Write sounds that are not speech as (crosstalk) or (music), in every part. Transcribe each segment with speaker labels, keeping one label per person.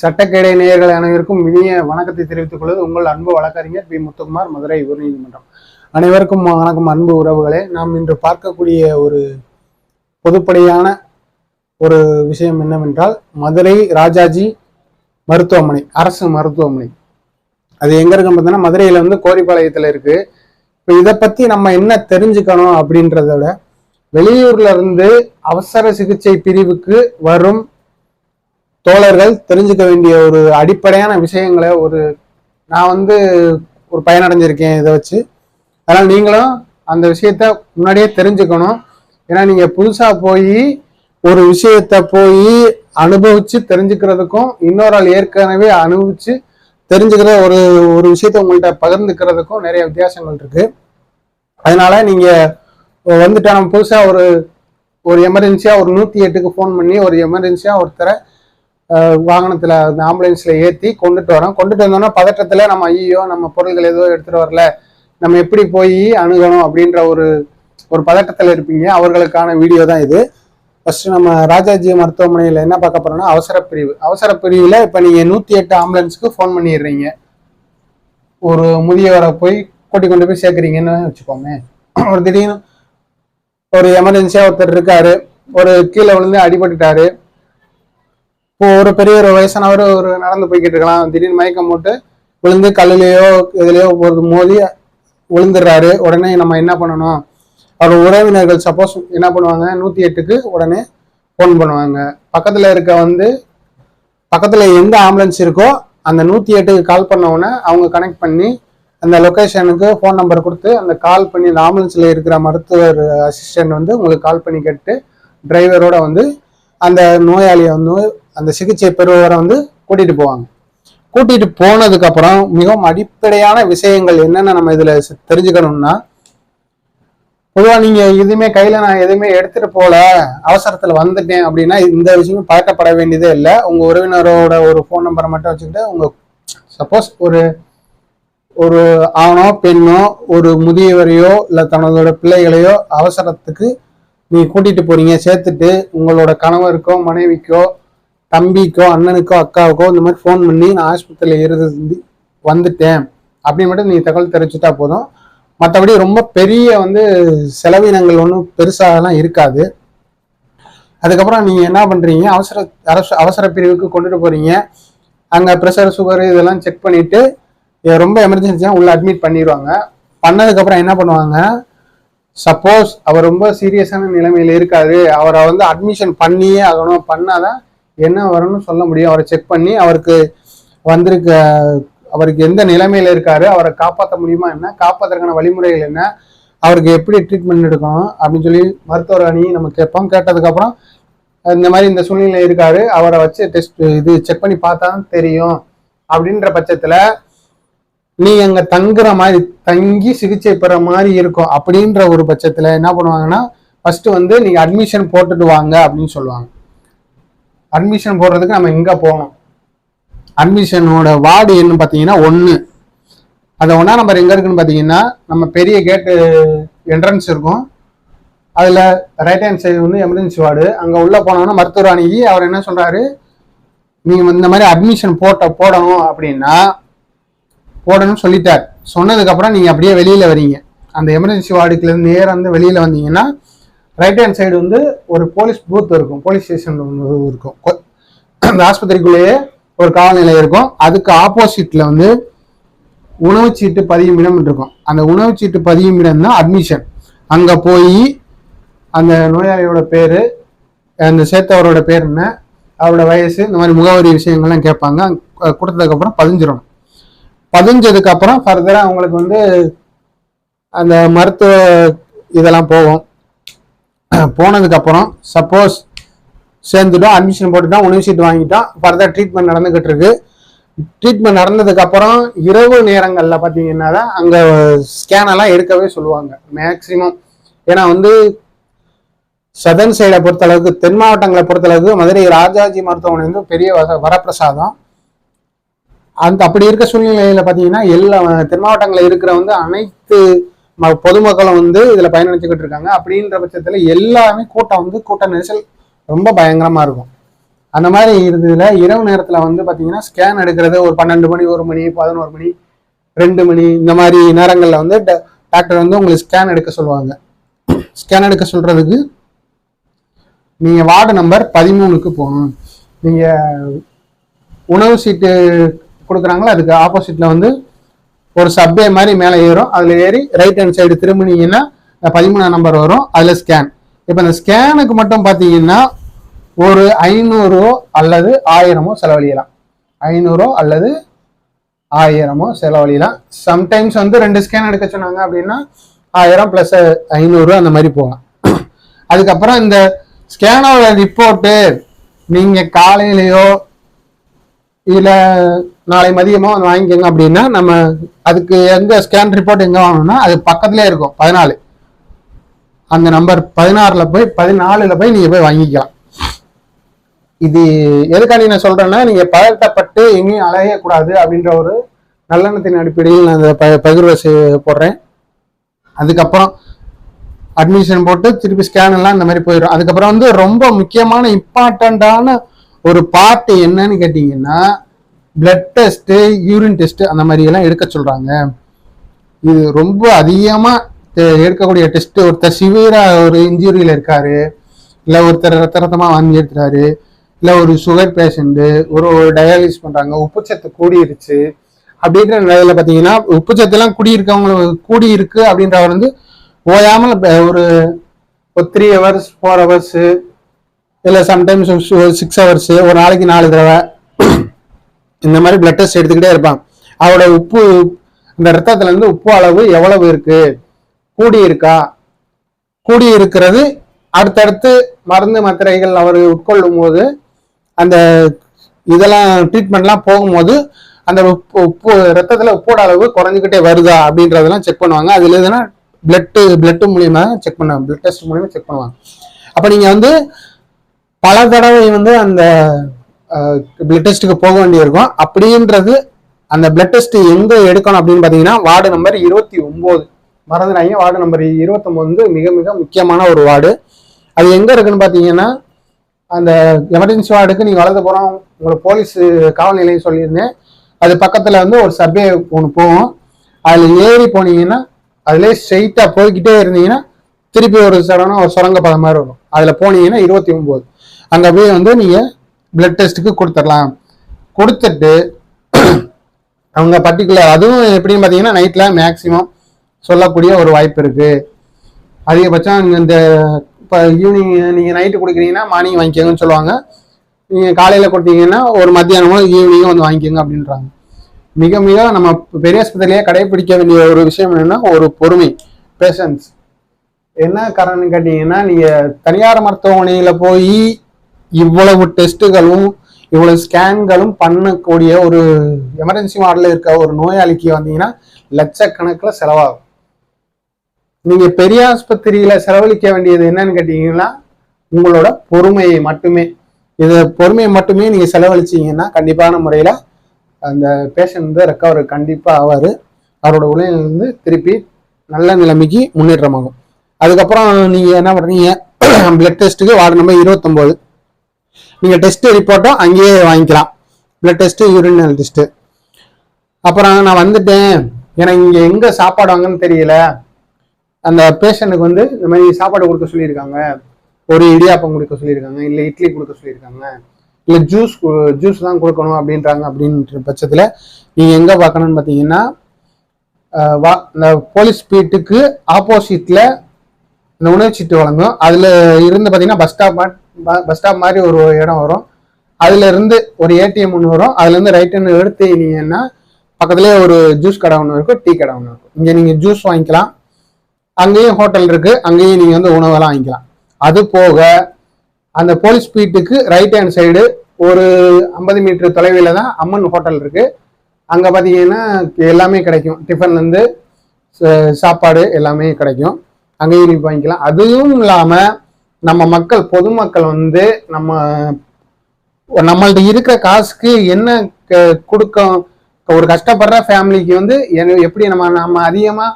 Speaker 1: சட்டக்கேடை நேயர்கள் அனைவருக்கும் இனிய வணக்கத்தை தெரிவித்துக் கொள்வது உங்கள் அன்பு வழக்கறிஞர் பி. முத்துக்குமார் மதுரை உயர்நீதிமன்றம். அனைவருக்கும் வணக்கம் அன்பு உறவுகளே. நாம் இன்று பார்க்கக்கூடிய ஒரு பொதுப்படையான ஒரு விஷயம் என்னவென்றால் மதுரை ராஜாஜி மருத்துவமனை அரசு மருத்துவமனை. அது எங்க இருக்கு பார்த்தீங்கன்னா மதுரையில வந்து கோரிப்பாளையத்துல இருக்கு. இப்போ இதை பத்தி நம்ம என்ன தெரிஞ்சுக்கணும் அப்படின்றத விட வெளியூர்ல இருந்து அவசர சிகிச்சை பிரிவுக்கு வரும் தோழர்கள் தெரிஞ்சுக்க வேண்டிய ஒரு அடிப்படையான விஷயங்களை ஒரு நான் வந்து ஒரு பயனடைஞ்சிருக்கேன் இதை வச்சு. அதனால் நீங்களும் அந்த விஷயத்த முன்னாடியே தெரிஞ்சுக்கணும். ஏன்னா நீங்கள் புதுசாக போய் ஒரு விஷயத்த போய் அனுபவிச்சு தெரிஞ்சுக்கிறதுக்கும் இன்னொரு ஆள் ஏற்கனவே அனுபவிச்சு தெரிஞ்சுக்கிற ஒரு ஒரு விஷயத்த உங்கள்கிட்ட பகிர்ந்துக்கிறதுக்கும் நிறைய வித்தியாசங்கள் இருக்கு. அதனால நீங்க வந்துட்டா நம்ம புதுசாக ஒரு ஒரு எமர்ஜென்சியாக ஒரு நூற்றி எட்டுக்கு ஃபோன் பண்ணி ஒரு எமர்ஜென்சியாக ஒருத்தரை வாகனத்தில் அந்த ஆம்புலன்ஸில் ஏற்றி கொண்டுட்டு வரோம். கொண்டுட்டு வந்தோம்னா பதற்றத்தில் நம்ம ஐயோ நம்ம பொருள்கள் ஏதோ எடுத்துகிட்டு வரல. நம்ம எப்படி போய் அணுகணும் அப்படின்ற ஒரு ஒரு பதட்டத்தில் இருப்பீங்க. அவர்களுக்கான வீடியோ தான் இது. ஃபர்ஸ்ட் நம்ம ராஜாஜி மருத்துவமனையில் என்ன பார்க்க போறோம்னா அவசர பிரிவு அவசர பிரிவில் இப்போ நீங்கள் நூற்றி எட்டு ஆம்புலன்ஸுக்கு ஃபோன் பண்ணிடுறீங்க. ஒரு முதியவரை போய் கூட்டி கொண்டு போய் சேர்க்குறீங்கன்னு வச்சுக்கோமே. ஒரு திடீர்னு ஒரு எமர்ஜென்சியாக ஒருத்தர் இருக்காரு. ஒரு கீழே விழுந்து அடிபட்டுட்டாரு. இப்போ ஒரு பெரிய ஒரு வயசானவர் ஒரு நடந்து போய்கிட்டு இருக்கலாம். திடீர்னு மயக்கம் போட்டு விழுந்து கல்லுலையோ இதுலயோ ஒரு மோதி விழுந்துடுறாரு. உடனே நம்ம என்ன பண்ணணும்? அவர் உறவினர்கள் சப்போஸ் என்ன பண்ணுவாங்க? நூத்தி எட்டுக்கு உடனே ஃபோன் பண்ணுவாங்க. பக்கத்துல இருக்க வந்து பக்கத்துல எந்த ஆம்புலன்ஸ் இருக்கோ அந்த நூத்தி எட்டுக்கு கால் பண்ண உடனே அவங்க கனெக்ட் பண்ணி அந்த லொக்கேஷனுக்கு ஃபோன் நம்பர் கொடுத்து அந்த கால் பண்ணி அந்த ஆம்புலன்ஸ்ல இருக்கிற மருத்துவர் அசிஸ்டன்ட் வந்து உங்களுக்கு கால் பண்ணி கேட்டு டிரைவரோட வந்து அந்த நோயாளியை வந்து அந்த சிகிச்சை பெறுபவரை வந்து கூட்டிட்டு போவாங்க. கூட்டிட்டு போனதுக்கு அப்புறம் மிகவும் அடிப்படையான விஷயங்கள் என்னென்ன நம்ம இதுல தெரிஞ்சுக்கணும்னா பொதுவாக நீங்க எதுவுமே கையில நான் எதுவுமே எடுத்துட்டு போல அவசரத்துல வந்துட்டேன் அப்படின்னா இந்த விஷயமும் பழக்கப்பட வேண்டியதே இல்லை. உங்க உறவினரோட ஒரு ஃபோன் நம்பரை மட்டும் வச்சுக்கிட்டு உங்க சப்போஸ் ஒரு ஒரு ஆணோ பெண்ணோ ஒரு முதியவரையோ இல்லை தனதோட பிள்ளைகளையோ அவசரத்துக்கு நீ கூட்டிட்டு போறீங்க சேர்த்துட்டு உங்களோட கணவருக்கோ மனைவிக்கோ தம்பிக்கோ அண்ணனுக்கோ அக்காவுக்கோ இந்த மாதிரி ஃபோன் பண்ணி நான் ஆஸ்பத்திரியில் இருந்து வந்துட்டேன். அப்படின்னு மட்டும் நீ தகவல் தெரிவிச்சுட்டா போதும். மற்றபடி ரொம்ப பெரிய வந்து செலவினங்கள் ஒன்றும் பெருசாகலாம் இருக்காது. அதுக்கப்புறம் நீங்கள் என்ன பண்ணுறீங்க அவசர அரசு அவசர பிரிவுக்கு கொண்டுட்டு போகிறீங்க அங்கே ப்ரெஷர் சுகர் இதெல்லாம் செக் பண்ணிவிட்டு ரொம்ப எமர்ஜென்சியாக உள்ளே அட்மிட் பண்ணிடுவாங்க பண்ணதுக்கப்புறம் என்ன பண்ணுவாங்க? சப்போஸ் அவர் ரொம்ப சீரியஸான நிலைமையில் இருக்காரு. அவரை வந்து அட்மிஷன் பண்ணியே ஆகணும். பண்ணாதான் என்ன வரும்னு சொல்ல முடியும். அவரை செக் பண்ணி அவருக்கு வந்திருக்க அவருக்கு எந்த நிலைமையில இருக்காரு அவரை காப்பாற்ற முடியுமா என்ன காப்பாற்றுறதுக்கான வழிமுறைகள் என்ன அவருக்கு எப்படி ட்ரீட்மெண்ட் எடுக்கணும் அப்படின்னு சொல்லி மருத்துவர் அணி நம்ம கேட்போம். கேட்டதுக்கப்புறம் இந்த மாதிரி இந்த சூழ்நிலை இருக்காரு. அவரை வச்சு டெஸ்ட் இது செக் பண்ணி பார்த்தா தான் தெரியும். அப்படின்ற பட்சத்தில் நீ அங்கே தங்குற மாதிரி தங்கி சிகிச்சை பெற மாதிரி இருக்கும் அப்படின்ற ஒரு பட்சத்தில் என்ன பண்ணுவாங்கன்னா ஃபஸ்ட்டு வந்து நீங்கள் அட்மிஷன் போட்டுட்டு வாங்க அப்படின்னு சொல்லுவாங்க. அட்மிஷன் போடுறதுக்கு நம்ம எங்கே போகணும். அட்மிஷனோட வார்டு என்ன பார்த்தீங்கன்னா ஒன்று அந்த ஒன்றா நம்பர் எங்கே இருக்குன்னு பார்த்தீங்கன்னா நம்ம பெரிய கேட்டு என்ட்ரன்ஸ் இருக்கும். அதில் ரைட் ஹேண்ட் சைடு வந்து எமர்ஜென்சி வார்டு அங்கே உள்ளே போனோம்னா மருத்துவர் அணுகி அவர் என்ன சொல்கிறாரு நீங்கள் இந்த மாதிரி அட்மிஷன் போட்ட போடணும் அப்படின்னா போடணும்னு சொல்லிட்டார். சொன்னதுக்கப்புறம் நீங்கள் அப்படியே வெளியில் வரீங்க. அந்த எமர்ஜென்சி வார்டுக்குலேருந்து நேராக வந்து வெளியில் வந்தீங்கன்னா ரைட் ஹேண்ட் சைடு வந்து ஒரு போலீஸ் பூத் இருக்கும். போலீஸ் ஸ்டேஷன் இருக்கும். அந்த ஆஸ்பத்திரிக்குள்ளேயே ஒரு காவல் நிலையம் இருக்கும். அதுக்கு ஆப்போசிட்டில் வந்து உணவுச்சீட்டு பதியும் இடம் இருக்கும். அந்த உணவுச்சீட்டு பதியும் இடம் தான் அட்மிஷன் அங்கே போய் அந்த நோயாளியோட பேர் அந்த சேர்த்தவரோட பேர் என்ன அவரோட வயசு இந்த மாதிரி முகவரி விஷயங்கள்லாம் கேட்பாங்க. கொடுத்ததுக்கப்புறம் பதிஞ்சிடணும் பதிஞ்சதுக்கப்புறம் ஃபர்தராக அவங்களுக்கு வந்து அந்த மருத்துவ இதெல்லாம் போகும். (clears throat) போனதுக்கப்புறம் சப்போஸ் சேர்ந்துட்டோம் அட்மிஷன் போட்டுட்டோம் உணவு சீட் வாங்கிட்டோம் ஃபர்தர் ட்ரீட்மெண்ட் நடந்துகிட்டு இருக்கு ட்ரீட்மெண்ட் நடந்ததுக்கப்புறம் இரவு நேரங்களில் பார்த்தீங்கன்னா தான் அங்கே ஸ்கேனெல்லாம் எடுக்கவே சொல்லுவாங்க. மேக்சிமம் ஏன்னா வந்து சதன் சைடை பொறுத்தளவுக்கு தென் மாவட்டங்களை பொறுத்தளவுக்கு மதுரை ராஜாஜி மருத்துவமனை வந்து பெரிய வரப்பிரசாதம். அந்த அப்படி இருக்க சூழ்நிலையில் பார்த்தீங்கன்னா எல்லா தென் மாவட்டங்களில் இருக்கிற வந்து அனைத்து பொதுமக்களும் வந்து இதுல பயனடைச்சுக்கிட்டு இருக்காங்க. அப்படின்ற பட்சத்துல எல்லாமே கூட்டம் வந்து கூட்ட நெரிசல் ரொம்ப பயங்கரமா இருக்கும். அந்த மாதிரி இருந்ததுல இரவு நேரத்துல வந்து பாத்தீங்கன்னா ஸ்கேன் எடுக்கிறது ஒரு பன்னெண்டு மணி ஒரு மணி பதினோரு மணி ரெண்டு மணி இந்த மாதிரி நேரங்கள்ல வந்து ட- டாக்டர் வந்து உங்களுக்கு ஸ்கேன் எடுக்க சொல்லுவாங்க. ஸ்கேன் எடுக்க சொல்றதுக்கு நீங்க வார்டு நம்பர் பதிமூணுக்கு போகணும். நீங்க உணவு சீட்டு கொடுக்குறாங்களோ அதுக்கு ஆப்போசிட்ல வந்து ஒரு சப்வே மாதிரி மேலே ஏறும். அதில் ஏறி ரைட் ஹேண்ட் சைடு திரும்பினீங்கன்னா பதிமூணாம் நம்பர் வரும். அதில் ஸ்கேன் இப்போ இந்த ஸ்கேனுக்கு மட்டும் பார்த்தீங்கன்னா ஒரு ஐநூறோ அல்லது ஆயிரமோ செலவழியலாம். ஐநூறோ அல்லது ஆயிரமோ செலவழியலாம். சம்டைம்ஸ் வந்து ரெண்டு ஸ்கேன் எடுக்க சொன்னாங்க அப்படின்னா ஆயிரம் ப்ளஸ் ஐநூறு அந்த மாதிரி போகலாம். அதுக்கப்புறம் இந்த ஸ்கேனோட ரிப்போர்ட்டு நீங்கள் காலையிலையோ இதில் நாளை மதியமோ வந்து வாங்கிக்கோங்க அப்படின்னா நம்ம அதுக்கு எங்கே ஸ்கேன் ரிப்போர்ட் எங்கே வாங்கணும்னா அது பக்கத்துலேயே இருக்கும் பதினாலு. அந்த நம்பர் பதினாறில் போய் பதினாலில் போய் நீங்கள் போய் வாங்கிக்கலாம். இது எதுக்காண்டி நான் சொல்கிறேன்னா நீங்கள் பதட்டப்பட்டு எங்கேயும் அலையக்கூடாது அப்படின்ற ஒரு நல்லெண்ணத்தின் அடிப்படையில் நான் அந்த ப- பகிர்வை செய்- போடுறேன். அதுக்கப்புறம் அட்மிஷன் போட்டு திருப்பி ஸ்கேன் எல்லாம் இந்த மாதிரி போயிடும். அதுக்கப்புறம் வந்து ரொம்ப முக்கியமான இம்பார்ட்டண்ட்டான ஒரு பார்ட் என்னன்னு கேட்டிங்கன்னா பிளட் டெஸ்ட்டு யூரின் டெஸ்ட்டு அந்த மாதிரி எல்லாம் எடுக்க சொல்கிறாங்க இது ரொம்ப அதிகமாக எடுக்கக்கூடிய டெஸ்ட்டு ஒருத்தர் சிவியராக ஒரு இன்ஜுரியில் இருக்கார். இல்லை ஒருத்தர் ரத்த ரத்தமாக வாங்கி எடுத்துறாரு இல்லை ஒரு சுகர் பேஷண்ட்டு ஒரு டயாலிசிஸ் பண்ணுறாங்க உப்புச்சத்து கூடிருச்சு. அப்படின்ற நிலையில பார்த்தீங்கன்னா உப்புச்சத்துலாம் கூடி இருக்கவங்க கூடி இருக்கு அப்படின்றவர் வந்து ஓயாமல் ஒரு ஒரு த்ரீ ஹவர்ஸ் ஃபோர் ஹவர்ஸு இல்லை சம்டைம்ஸ் சிக்ஸ் ஹவர்ஸ் ஒரு நாளைக்கு நாலு தடவை. இந்த மாதிரி பிளட் டெஸ்ட் எடுத்துக்கிட்டே இருப்பான். அவரோட உப்பு இந்த ரத்தத்துலேருந்து உப்பு அளவு எவ்வளவு இருக்கு? கூடி இருக்கா? கூடி இருக்கிறது அடுத்தடுத்து மருந்து மாத்திரைகள் அவர் உட்கொள்ளும் போது அந்த இதெல்லாம் ட்ரீட்மெண்ட்லாம் போகும்போது அந்த உப்பு உப்பு ரத்தத்தில் உப்போட அளவு குறைஞ்சிக்கிட்டே வருதா அப்படின்றதெல்லாம் செக் பண்ணுவாங்க. அதில் எதுனா பிளட்டு பிளட்டு மூலியமாக செக் பண்ணுவாங்க. பிளட் டெஸ்ட் மூலியமாக செக் பண்ணுவாங்க. அப்போ நீங்கள் வந்து பல தடவை வந்து அந்த பிளட் டெஸ்ட்டுக்கு போக வேண்டியிருக்கும். அப்படின்றது அந்த பிளட் டெஸ்ட் எங்கே எடுக்கணும் அப்படின்னு பார்த்தீங்கன்னா வார்டு நம்பர் இருபத்தி ஒம்பது. மறந்துடாங்க வார்டு நம்பர் இருபத்தொம்பது வந்து மிக மிக முக்கியமான ஒரு வார்டு. அது எங்கே இருக்குன்னு பார்த்தீங்கன்னா அந்த எமர்ஜென்சி வார்டுக்கு நீங்கள் வளர்ந்து போகிறோம் உங்களை போலீஸ் காவல் நிலையம் சொல்லியிருந்தேன். அது பக்கத்தில் வந்து ஒரு சர்வே ஒன்று போகும். அதில் ஏறி போனீங்கன்னா அதிலே ஸ்ட்ரெயிட்டாக போய்கிட்டே இருந்தீங்கன்னா திருப்பி ஒரு சடனாக ஒரு சுரங்க பதம் மாதிரி வரும். அதில் போனீங்கன்னா இருபத்தி ஒம்பது. அங்கே போய் வந்து நீங்கள் பிளட் டெஸ்ட்டுக்கு கொடுத்துடலாம். கொடுத்துட்டு அவங்க பர்டிகுலர் அதுவும் எப்படின்னு பார்த்தீங்கன்னா நைட்டில் மேக்ஸிமம் சொல்லக்கூடிய ஒரு வாய்ப்பு இருக்குது அதிகபட்சம் இந்த இப்போ ஈவினிங் நீங்கள் நைட்டு கொடுக்குறீங்கன்னா மார்னிங் வாங்கிக்கோங்கன்னு சொல்லுவாங்க. நீங்கள் காலையில் கொடுத்தீங்கன்னா ஒரு மத்தியானமோ ஈவினிங்கும் வந்து வாங்கிக்கோங்க அப்படின்றாங்க. மிக மிக நம்ம பெரிய ஆஸ்பத்திரியிலேயே கடைபிடிக்க வேண்டிய ஒரு விஷயம் என்னென்னா ஒரு பொறுமை பேஷன்ஸ் என்ன காரணம்னு கேட்டிங்கன்னா நீங்கள் தனியார் மருத்துவமனையில் போய் இவ்வளவு டெஸ்ட்டுகளும் இவ்வளவு ஸ்கேன்களும் பண்ணக்கூடிய ஒரு எமர்ஜென்சி வார்டில் இருக்க ஒரு நோயாளிக்கு வந்தீங்கன்னா லட்சக்கணக்கில் செலவாகும். நீங்கள் பெரிய ஆஸ்பத்திரியில் செலவழிக்க வேண்டியது என்னன்னு கேட்டிங்கன்னா உங்களோட பொறுமையை மட்டுமே. இது பொறுமையை மட்டுமே நீங்கள் செலவழிச்சீங்கன்னா கண்டிப்பான முறையில் அந்த பேஷண்ட் வந்து ரெக்கவர் கண்டிப்பாக ஆவார். அவரோட உடலிலிருந்து திருப்பி நல்ல நிலைமைக்கு முன்னேற்றமாகும். அதுக்கப்புறம் நீங்கள் என்ன பண்ணுறீங்க பிளட் டெஸ்ட்டுக்கு வார்டு நம்பர் இருபத்தொம்போது. நீங்கள் டெஸ்ட் ரிப்போர்ட்டும் அங்கேயே வாங்கிக்கலாம். பிளட் டெஸ்ட்டு யூரினல் டெஸ்ட்டு அப்புறம் நான் வந்துட்டேன். எனக்கு இங்கே எங்கே சாப்பாடு வாங்கன்னு தெரியல. அந்த பேஷண்ட்டுக்கு வந்து இந்த மாதிரி சாப்பாடு கொடுக்க சொல்லியிருக்காங்க. ஒரு இடியாப்பம் கொடுக்க சொல்லியிருக்காங்க. இல்லை இட்லி கொடுக்க சொல்லியிருக்காங்க. இல்லை ஜூஸ் ஜூஸ் தான் கொடுக்கணும் அப்படின்றாங்க அப்படின்ற பட்சத்தில் நீங்கள் எங்கே பார்க்கணும்னு பார்த்தீங்கன்னா வா இந்த போலீஸ் பீட்டுக்கு ஆப்போசிட்டில் இந்த உணவுச்சீட்டு வழங்கும். அதில் இருந்து பார்த்தீங்கன்னா பஸ் ஸ்டாப் பஸ் ஸ்டாப் மாதிரி ஒரு இடம் வரும். அதுல இருந்து ஒரு ஏடிஎம் ஒன்று வரும். அதுல இருந்து ரைட் ஹேண்ட் எடுத்தீங்கன்னா பக்கத்துலேயே ஒரு ஜூஸ் கடை ஒன்று இருக்கும் டீ கடை ஒன்று இருக்கும். இங்கே நீங்கள் ஜூஸ் வாங்கிக்கலாம். அங்கேயும் ஹோட்டல் இருக்குது அங்கேயும் நீங்கள் வந்து உணவெல்லாம் வாங்கிக்கலாம். அது போக அந்த போலீஸ் பீட்டுக்கு ரைட் ஹேண்ட் சைடு ஒரு ஐம்பது மீட்டர் தொலைவில் தான் அம்மன் ஹோட்டல் இருக்குது அங்கே பார்த்தீங்கன்னா எல்லாமே கிடைக்கும். டிஃபன்லேருந்து சாப்பாடு எல்லாமே கிடைக்கும். அங்கேயும் நீங்கள் வாங்கிக்கலாம். அதுவும் இல்லாமல் நம்ம மக்கள் பொதுமக்கள் வந்து நம்ம நம்மள்ட்ட இருக்கிற காசுக்கு என்ன க- கொடுக்கும் ஒரு கஷ்டப்படுற ஃபேமிலிக்கு வந்து என்ன- எப்படி நம்ம நம்ம அதிகமாக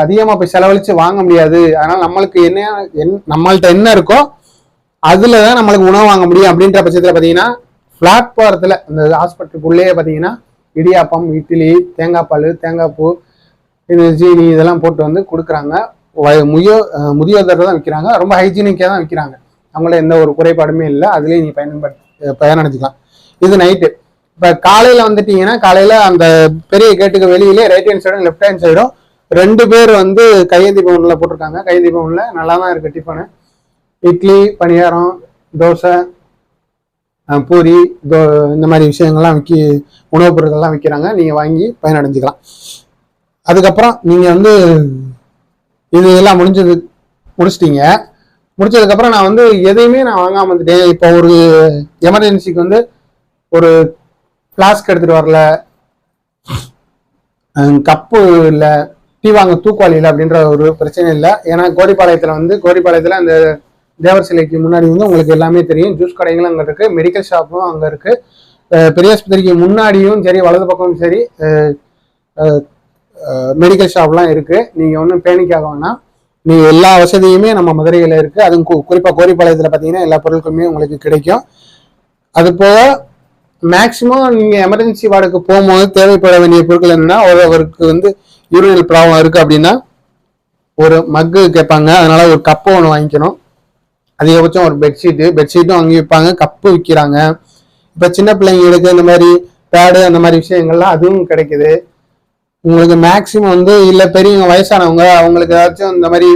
Speaker 1: அதிகமாக போய் செலவழித்து வாங்க முடியாது. அதனால் நம்மளுக்கு என்ன என் நம்மள்ட்ட என்ன இருக்கோ அதில் தான் நம்மளுக்கு உணவு வாங்க முடியும் அப்படின்ற பட்சத்துல பாத்தீங்கன்னா பிளாட்பாரத்துல அந்த ஹாஸ்பிட்டலுக்குள்ளேயே பாத்தீங்கன்னா இடியாப்பம் இட்லி தேங்காய் பால் தேங்காய் பூ இது ஜீனி இதெல்லாம் போட்டு வந்து கொடுக்குறாங்க. வய- முதியோ அஹ் தான் விற்கிறாங்க ரொம்ப ஹைஜீனிக்காக தான் விற்கிறாங்க அவங்கள எந்த ஒரு குறைபாடுமே இல்லை. அதுலேயே நீ பயன்படுத்தி பயனடைஞ்சிக்கலாம். இது நைட்டு இப்போ காலையில் வந்துட்டீங்கன்னா காலையில் அந்த பெரிய கேட்டுக்கு வெளியிலே ரைட் ஹேண்ட் சைடும் லெஃப்ட் ஹேண்ட் சைடும் ரெண்டு பேர் வந்து கையேந்தி பவுனில் போட்டிருக்காங்க. கையேந்தி பவுனில் நல்லா தான் இருக்குது டிஃபனு இட்லி பணியாரம் தோசை பூரி தோ இந்த மாதிரி விஷயங்கள்லாம் விற்கி உணவுப் பொருட்கள்லாம் விற்கிறாங்க நீங்கள் வாங்கி பயனடைஞ்சிக்கலாம். அதுக்கப்புறம் நீங்கள் வந்து இது எல்லாம் முடிஞ்சது முடிச்சிட்டீங்க. முடிச்சதுக்கப்புறம் நான் வந்து எதையுமே நான் வாங்காம வந்துட்டேன். இப்போ ஒரு எமர்ஜென்சிக்கு வந்து ஒரு ஃப்ளாஸ்க் எடுத்துட்டு வரல. கப்பு இல்லை டீ வாங்க தூக்குவாளி இல்லை அப்படின்ற ஒரு பிரச்சனை இல்லை. ஏன்னா கோரிப்பாளையத்தில் வந்து கோரிப்பாளையத்தில் அந்த தேவர் சிலைக்கு முன்னாடி வந்து உங்களுக்கு எல்லாமே தெரியும். ஜூஸ் கடைகளும் அங்கே இருக்குது மெடிக்கல் ஷாப்பும் அங்கே இருக்குது பெரியாஸ்பத்திரிக்கு பெரிய ஆஸ்பத்திரிக்கு முன்னாடியும் சரி வலது பக்கமும் சரி மெடிக்கல் ஷாப்லாம் இருக்குது நீங்கள் ஒன்றும் பேனிக்காக வேணாம். நீங்கள் எல்லா வசதியுமே நம்ம மதுரையில் இருக்குது அதுவும் கு- குறிப்பாக கோரிப்பாளையத்தில் பார்த்தீங்கன்னா எல்லா பொருட்களுமே உங்களுக்கு கிடைக்கும். அது போக மேக்சிமம் நீங்கள் எமர்ஜென்சி வார்டுக்கு போகும்போது தேவைப்பட வேண்டிய பொருட்கள் என்னென்னா ஒருவருக்கு வந்து யூரினல் ப்ராப்ளம் இருக்குது அப்படின்னா ஒரு மக்கு கேட்பாங்க. அதனால் ஒரு கப்பு ஒன்று வாங்கிக்கணும். அதிகபட்சம் ஒரு பெட்ஷீட்டு பெட்ஷீட்டும் வாங்கி விற்பாங்க. கப்பு விற்கிறாங்க இப்போ சின்ன பிள்ளைங்களுக்கு இந்த மாதிரி பேடு அந்த மாதிரி விஷயங்கள்லாம் அதுவும் கிடைக்குது. உங்களுக்கு மேக்ஸிமம் வந்து இல்லை பெரியவங்க வயசானவங்க அவங்களுக்கு ஏதாச்சும் இந்த மாதிரி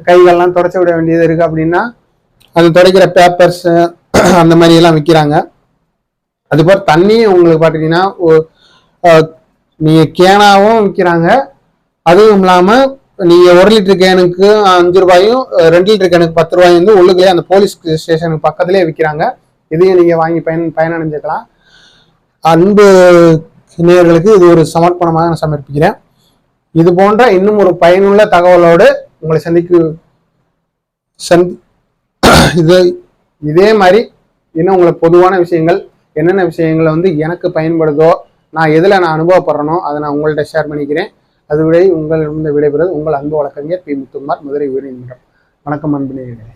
Speaker 1: கைகள்லாம் தொடச்சி விட வேண்டியது இருக்கு அப்படின்னா அது துடைக்கிற பேப்பர்ஸ் (clears throat) அந்த மாதிரி எல்லாம் விற்கிறாங்க அதுபோல் தண்ணியும் உங்களுக்கு பார்த்துட்டிங்கன்னா நீங்கள் கேனாவும் விற்கிறாங்க அதுவும் இல்லாமல் நீங்கள் ஒரு லிட்டர் கேனுக்கு அஞ்சு ரூபாயும் ரெண்டு லிட்டர் கேனுக்கு பத்து ரூபாயும் வந்து உள்ளுக்குள்ளே அந்த போலீஸ் ஸ்டேஷனுக்கு பக்கத்துலேயே விற்கிறாங்க இதையும் நீங்கள் வாங்கி பயன் பயனடைஞ்சுக்கலாம். அன்பு நேயர்களுக்கு இது ஒரு சமர்ப்பணமாக நான் சமர்ப்பிக்கிறேன். இது போன்ற இன்னும் ஒரு பயனுள்ள தகவலோடு உங்களை சந்திக்கு சந்தி (coughs) இது இதே மாதிரி இன்னும் உங்களுக்கு பொதுவான விஷயங்கள் என்னென்ன விஷயங்களை வந்து எனக்கு பயன்படுதோ நான் எதில் நான் அனுபவப்படுறேனோ அதை நான் உங்கள்கிட்ட ஷேர் பண்ணிக்கிறேன். அதுவரை உங்களிடம் விடைபெறுவது உங்கள் அன்பு வழக்கறிஞர் பி. முத்துக்குமார் மதுரை உயிரிழந்தம் வணக்கம் அன்பு நேயர்களே.